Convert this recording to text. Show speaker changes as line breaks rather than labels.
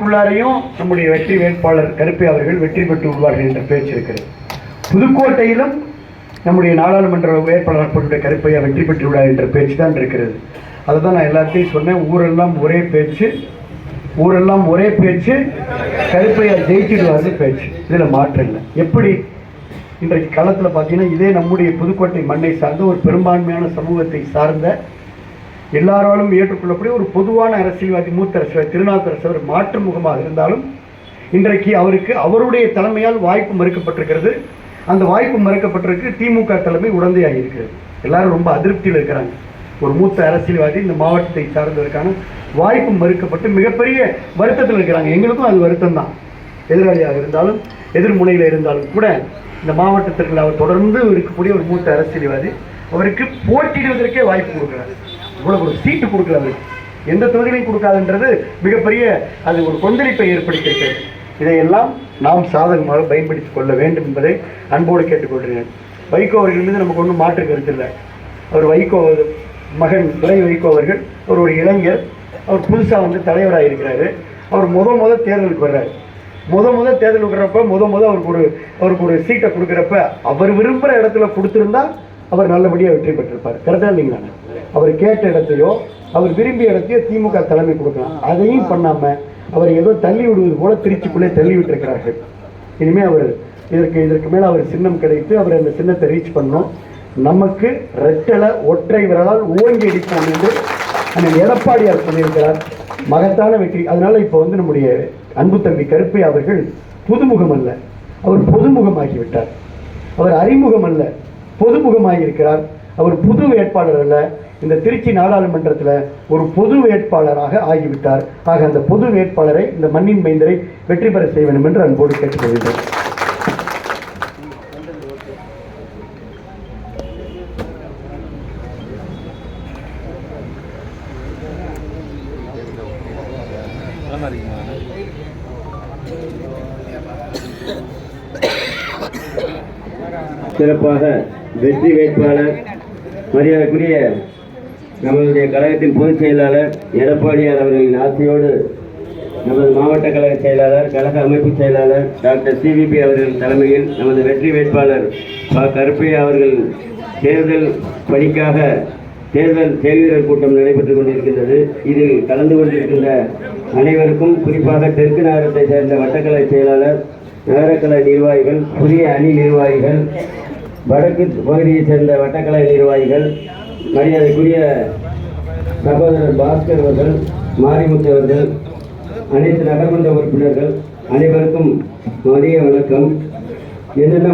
உள்ளாரையும் நம்முடைய வெற்றி வேட்பாளர் கருப்பை அவர்கள் வெற்றி பெற்று விடுவார்கள் என்ற பேச்சு இருக்கிறது. புதுக்கோட்டையிலும் நம்முடைய நாடாளுமன்ற வேட்பாளர் போட்டுடைய கருப்பையா வெற்றி பெற்று விடார் என்ற பேச்சு தான் இருக்கிறது. அதை தான் நான் எல்லாத்தையும் சொன்னேன். ஊரெல்லாம் ஒரே பேச்சு. ஊரெல்லாம் ஒரே பேச்சு. கருப்பையா ஜெயிச்சிடுவாரு பேச்சு. இதில் மாற்றம் இல்லை. எப்படி? இன்றைக்கு களத்தில் பார்த்தீங்கன்னா இதே நம்முடைய புதுக்கோட்டை மண்ணை சார்ந்த ஒரு பெரும்பான்மையான சமூகத்தை சார்ந்த எல்லாராலும் ஏற்றுக்கொள்ளக்கூடிய ஒரு பொதுவான அரசியல்வாதி மூத்த அரசியல்வாதி திருநாவுக்கரசு மாற்று முகமாக இருந்தாலும் இன்றைக்கு அவருக்கு அவருடைய தலைமையால் வாய்ப்பு மறுக்கப்பட்டிருக்கிறது. அந்த வாய்ப்பு மறுக்கப்பட்டிருக்கு. திமுக தலைமை உடந்தையாக இருக்கிறது. எல்லாரும் ரொம்ப அதிருப்தியில் இருக்கிறாங்க. ஒரு மூத்த அரசியல்வாதி இந்த மாவட்டத்தை சார்ந்ததற்கான வாய்ப்பு மறுக்கப்பட்டு மிகப்பெரிய வருத்தத்தில் இருக்கிறாங்க. எங்களுக்கும் அது வருத்தம் தான் எதிராளியாக இருந்தாலும் எதிர்முனையில் இருந்தாலும் கூட இந்த மாவட்டத்திற்கு அவர் தொடர்ந்து இருக்கக்கூடிய ஒரு மூத்த அரசியல்வாதி அவருக்கு போட்டியிடுவதற்கே வாய்ப்பு கொடுக்குறாரு. இவ்வளவு ஒரு சீட்டு கொடுக்கல எந்த தொகுதியிலையும் கொடுக்காதுன்றது மிகப்பெரிய அது ஒரு கொந்தளிப்பை ஏற்படுத்தியிருக்கிறது இதையெல்லாம் நாம் சாதகமாக பயன்படுத்திக் கொள்ள வேண்டும் என்பதை அன்போடு கேட்டுக்கொள்கிறேன். வைகோ அவர்கள் மீது நமக்கு ஒன்றும் மாற்று கருத்து இல்லை. அவர் வைகோ மகன் துறை வைகோ அவர்கள் அவர் ஒரு இளைஞர். அவர் புதுசாக வந்து தலைவராக இருக்கிறாரு. அவர் முத முத தேர்தலுக்கு வர்றாரு. முத முத தேர்தல் விடுறப்ப முத முத அவருக்கு ஒரு அவருக்கு ஒரு சீட்டை கொடுக்குறப்ப அவர் விரும்புகிற இடத்துல கொடுத்துருந்தா அவர் நல்லபடியாக வெற்றி பெற்றிருப்பார். கரெக்டாக இல்லைங்களா அவர் கேட்ட இடத்தையோ அவர் விரும்பிய இடத்தையோ திமுக தலைமை கொடுக்கலாம். அதையும் பண்ணாமல் அவர் ஏதோ தள்ளி விடுவது போல திருச்சிக்குள்ளே தள்ளி விட்டிருக்கிறார்கள். இனிமேல் அவர் இதற்கு இதற்கு மேலே அவர் சின்னம் கிடைத்து அவர் அந்த சின்னத்தை ரீச் பண்ணோம். நமக்கு ரெட்டலை ஒற்றை விரலால் ஓங்கி அடிப்போம் என்று அண்ணன் எடப்பாடியார் சொல்லியிருக்கிறார். மகத்தான வெற்றி. அதனால இப்போ வந்து நம்முடைய அன்பு தம்பி கருப்பை அவர்கள் புதுமுகம் அல்ல அவர் பொதுமுகமாகிவிட்டார். அவர் அறிமுகம் அல்ல பொதுமுகமாக இருக்கிறார் அவர் புது வேட்பாளர் அல்ல. இந்த திருச்சி நாடாளுமன்றத்தில் ஒரு பொது வேட்பாளராக ஆகிவிட்டார். ஆக அந்த பொது வேட்பாளரை இந்த மண்ணின் மைந்தரை வெற்றி பெற செய்ய வேண்டும் என்று அன்போடு கேட்டுக்கொள்கிறேன்
சிறப்பாக வெற்றி வேட்பாளர் மரியாதைக்குரிய நம்மளுடைய கழகத்தின் பொதுச் செயலாளர் எடப்பாடியார் அவர்களின் ஆசையோடு நமது மாவட்ட கழக செயலாளர் கழக அமைப்பு செயலாளர் டாக்டர் சிவிபி அவர்கள் தலைமையில் நமது வெற்றி வேட்பாளர் ப. கருப்பையா அவர்கள் தேர்தல் பணிக்காக தேர்தல் செயல்வீரர் கூட்டம் நடைபெற்றுக் கொண்டிருக்கின்றது. இதில் கலந்து கொண்டிருக்கின்ற அனைவருக்கும் குறிப்பாக தெற்கு நகரத்தை சேர்ந்த வட்டக்கலை செயலாளர் நகரக்கலை நிர்வாகிகள் புதிய அணி நிர்வாகிகள் வடக்கு பகுதியைச் சேர்ந்த வட்டக்கலை நிர்வாகிகள் மரியாதைக்குரிய சகோதரர் பாஸ்கர் அவர்கள் மாரிமுத்து அவர்கள் அனைத்து நகர்மன்ற உறுப்பினர்கள் அனைவருக்கும் மதிய வணக்கம். என்னென்ன